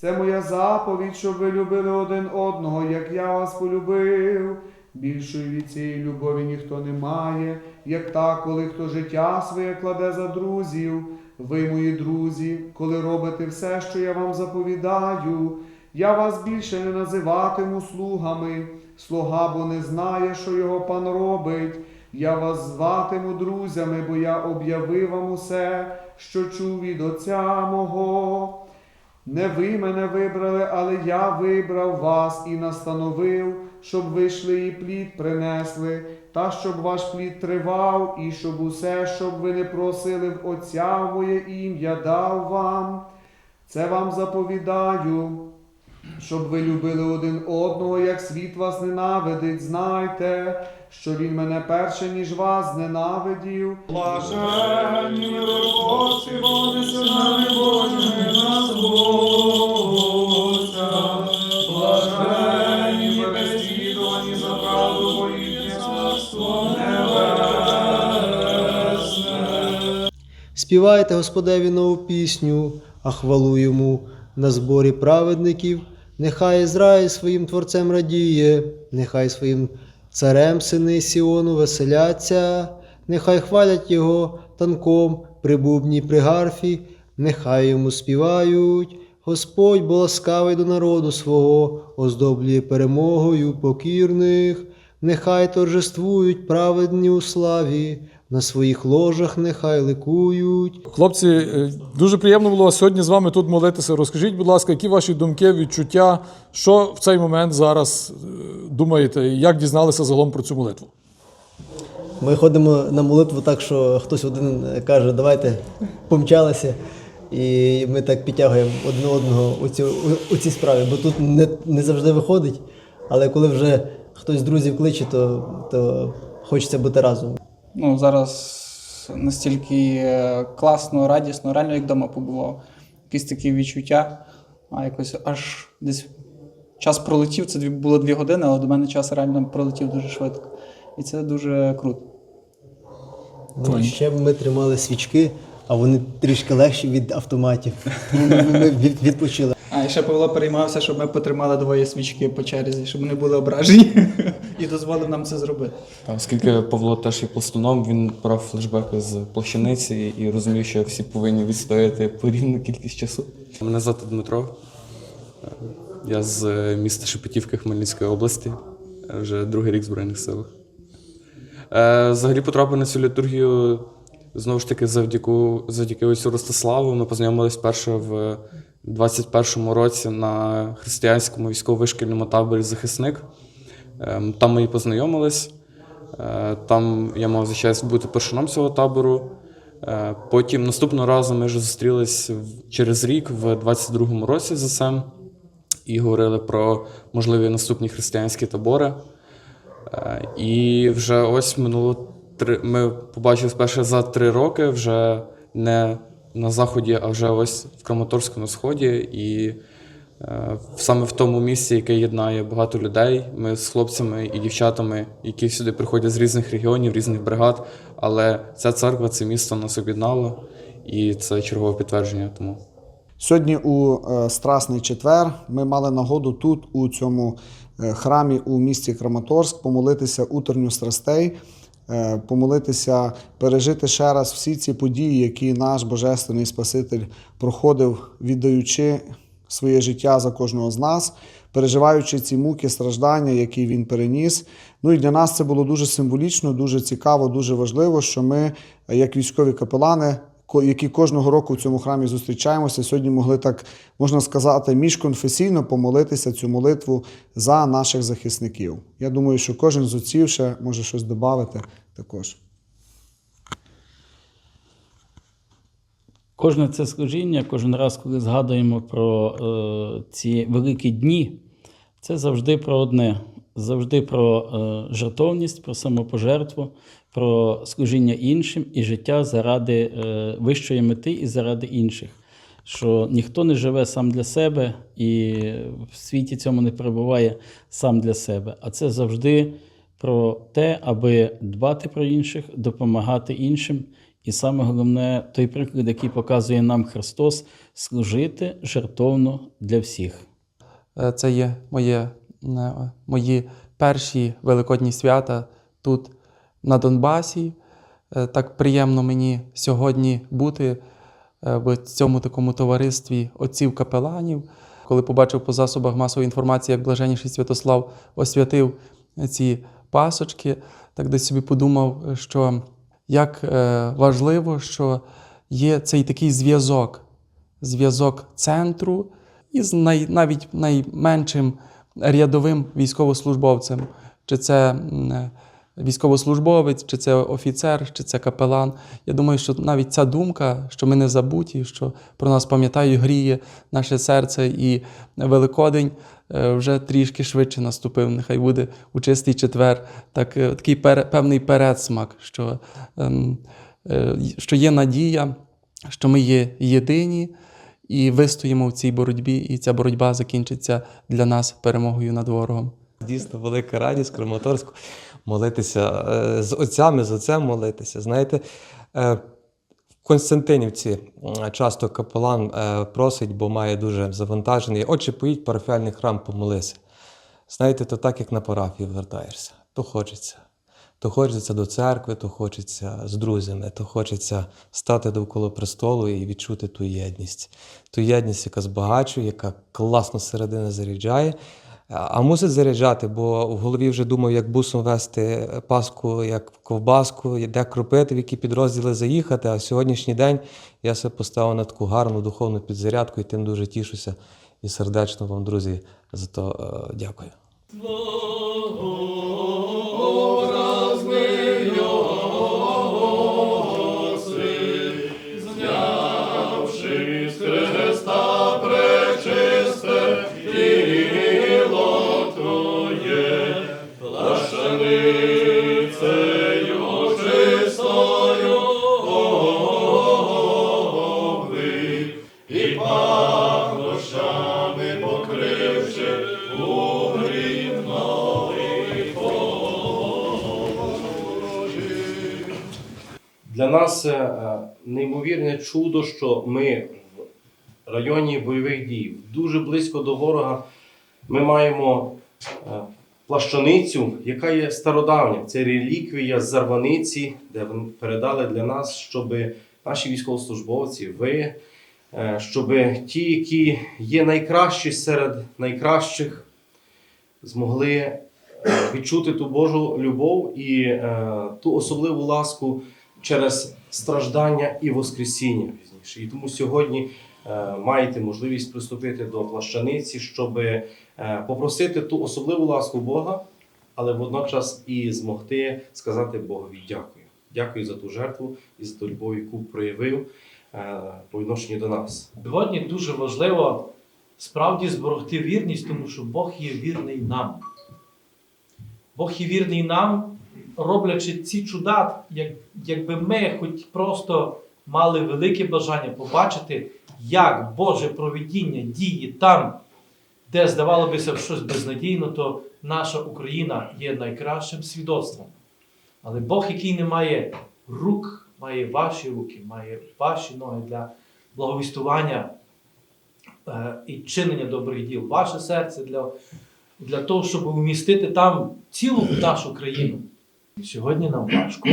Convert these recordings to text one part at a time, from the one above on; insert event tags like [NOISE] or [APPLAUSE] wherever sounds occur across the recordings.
Це моя заповідь, щоб ви любили один одного, як я вас полюбив. Більшої від цієї любові ніхто не має, як та, коли хто життя своє кладе за друзів. Ви, мої друзі, коли робите все, що я вам заповідаю, я вас більше не називатиму слугами. Слуга, бо не знає, що його пан робить. Я вас зватиму друзями, бо я об'явив вам усе, що чув від Отця мого. Не ви мене вибрали, але я вибрав вас і настановив, щоб ви йшли і плід принесли, та щоб ваш плід тривав, і щоб усе, щоб ви не просили в Отця моє ім'я, дав вам. Це вам заповідаю, щоб ви любили один одного, як світ вас ненавидить, знайте, що він мене перше, ніж вас зненавидів. Блаженні миротворці, вони синами Божими назвуться. Співайте Господеві нову пісню, а хвалу йому на зборі праведників. Нехай Ізраїль своїм творцем радіє, нехай своїм царем сини Сіону веселяться, нехай хвалять його танком при бубні при гарфі, нехай йому співають. Господь бо ласкавий до народу свого, оздоблює перемогою покірних, нехай торжествують праведні у славі, на своїх ложах нехай ликують. Хлопці, е, дуже приємно було сьогодні з вами тут молитися. Розкажіть, будь ласка, які ваші думки, відчуття, що в цей момент зараз е, думаєте, як дізналися загалом про цю молитву? Ми ходимо на молитву так, що хтось один каже, давайте помчалися. І ми так підтягуємо один одного у, цю, у, у цій справі, бо тут не, не завжди виходить. Але коли вже хтось з друзів кличе, то, то хочеться бути разом. Ну, зараз настільки е, класно, радісно, реально як вдома побував. Якісь такі відчуття, а якось аж десь час пролетів, це дві- було дві години, але до мене час реально пролетів дуже швидко. І це дуже круто. Ну, ще ми тримали свічки, а вони трішки легші від автоматів. [LAUGHS] Ми, ми від- відпочили. А і ще Павло переймався, щоб ми потримали двоє свічки по черзі, щоб вони були ображені, [LAUGHS] і дозволив нам це зробити. Та, Оскільки Павло теж є пластуном, він брав флешбеки з плащаниці і розумів, що всі повинні відстояти порівну кількість часу. Мене звати Дмитро. Я з е, міста Шепетівки Хмельницької області, е, вже другий рік в Збройних силах. Е, Взагалі потрапив на цю літургію знову ж таки завдяки, завдяки отцю Ростиславу. Ми познайомились вперше в 21-му році на християнському військово-вишкільному таборі Захисник. Ем, Там ми і познайомились. Е, Там я мав за честь бути першином цього табору. Е, Потім наступного разу ми вже зустрілись через рік, в 22-му році з СМ, і говорили про можливі наступні християнські табори. Е, І вже ось минуло три. Ми побачили вперше за три роки, вже не на заході, а вже ось в Краматорську на сході. І е, саме в тому місці, яке єднає багато людей. Ми з хлопцями і дівчатами, які сюди приходять з різних регіонів, різних бригад. Але ця церква, це місто нас об'єднало, і це чергове підтвердження тому. Сьогодні у е, Страсний четвер ми мали нагоду тут, у цьому е, храмі у місті Краматорськ, помолитися утренню страстей, помолитися, пережити ще раз всі ці події, які наш Божественний Спаситель проходив, віддаючи своє життя за кожного з нас, переживаючи ці муки, страждання, які він переніс. Ну і для нас це було дуже символічно, дуже цікаво, дуже важливо, що ми, е, як військові капелани, які кожного року в цьому храмі зустрічаємося, сьогодні могли так, можна сказати, міжконфесійно помолитися цю молитву за наших захисників. Я думаю, що кожен з отців ще може щось додати також. Кожне це служіння, кожен раз, коли згадуємо про е, ці великі дні, це завжди про одне: завжди про е, жертовність, про самопожертву, про служіння іншим і життя заради е, вищої мети і заради інших. Що ніхто не живе сам для себе і в світі цьому не перебуває сам для себе. А це завжди про те, аби дбати про інших, допомагати іншим І саме головне, той приклад, який показує нам Христос, служити жертовно для всіх. Е, Це є моє, е, мої перші великодні свята тут, на Донбасі. Е, Так приємно мені сьогодні бути в цьому такому товаристві отців капеланів. Коли побачив по засобах масової інформації, як блаженніший Святослав освятив ці пасочки, так десь собі подумав, що як е, важливо, що є цей такий зв'язок, зв'язок центру із най, навіть найменшим рядовим військовослужбовцем, чи це е, військовослужбовець, чи це офіцер, чи це капелан. Я думаю, що навіть ця думка, що ми не забуті, що про нас пам'ятають, гріє наше серце і Великодень е, вже трішки швидше наступив. Нехай буде у чистий четвер, так, е, такий пере, певний передсмак, що, ем, е, що є надія, що ми є єдині і вистоїмо в цій боротьбі, і ця боротьба закінчиться для нас перемогою над ворогом. Дійсно, велика радість Краматорську молитися е, з отцями, з отцем молитися. Знаєте, е, в Константинівці часто капелан е, просить, бо має дуже завантажений. Отче, поїдь парафіальний храм, помолися. Знаєте, то так, як на парафію вертаєшся, то хочеться. То хочеться до церкви, то хочеться з друзями, то хочеться стати довкола престолу і відчути ту єдність. Ту єдність, яка збагачує, яка класно середини заряджає. А мусить заряджати, бо в голові вже думав, як бусом вести паску, як ковбаску, де кропити, в які підрозділи заїхати. А сьогоднішній день я себе поставив на таку гарну духовну підзарядку і тим дуже тішуся. І сердечно вам, друзі, за то е, дякую. Для нас е, неймовірне чудо, що ми в районі бойових дій, дуже близько до ворога, ми маємо е, плащаницю, яка є стародавня. Це реліквія Зарваниці, де вони передали для нас, щоб наші військовослужбовці, ви, е, щоб ті, які є найкращі серед найкращих, змогли е, відчути ту Божу любов і е, ту особливу ласку через страждання і Воскресіння пізніше. І тому сьогодні е, маєте можливість приступити до плащаниці, щоб е, попросити ту особливу ласку Бога, але водночас і змогти сказати Богові дякую. Дякую за ту жертву і за ту любов, яку проявив е, по відношенню до нас. Сьогодні дуже важливо справді зберегти вірність, тому що Бог є вірний нам. Бог є вірний нам, роблячи ці чуда, як, якби ми хоч просто мали велике бажання побачити, як Боже провидіння діє там, де, здавало бися, щось безнадійно, то наша Україна є найкращим свідоцтвом. Але Бог, який не має рук, має ваші руки, має ваші ноги для благовістування е, і чинення добрих діл, ваше серце для, для того, щоб умістити там цілу нашу країну. Сьогодні нам важко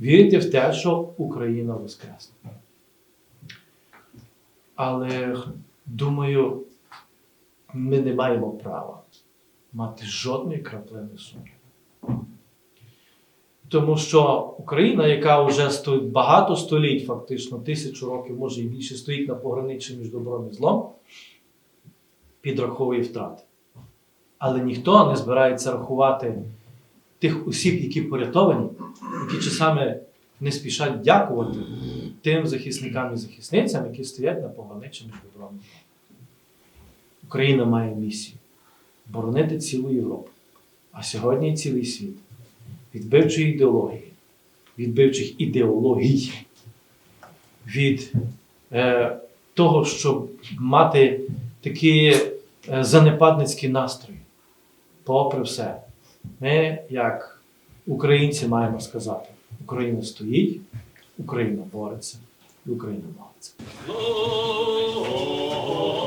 вірити в те, що Україна воскресне. Але думаю, ми не маємо права мати жодної краплини сумніву. Тому що Україна, яка вже стоїть багато століть, фактично тисячу років, може і більше, стоїть на пограниччі між добром і злом, підраховує втрати. Але ніхто не збирається рахувати тих осіб, які порятовані, які часами не спішать дякувати тим захисникам і захисницям, які стоять на пограниччі між добром і злом. Україна має місію боронити цілу Європу, а сьогодні цілий світ від бивчої ідеології, від бивчих ідеологій, від е, того, щоб мати такі е, занепадницькі настрої. Попри все, ми, як українці, маємо сказати: Україна стоїть, Україна бореться. І Україна бореться. Ло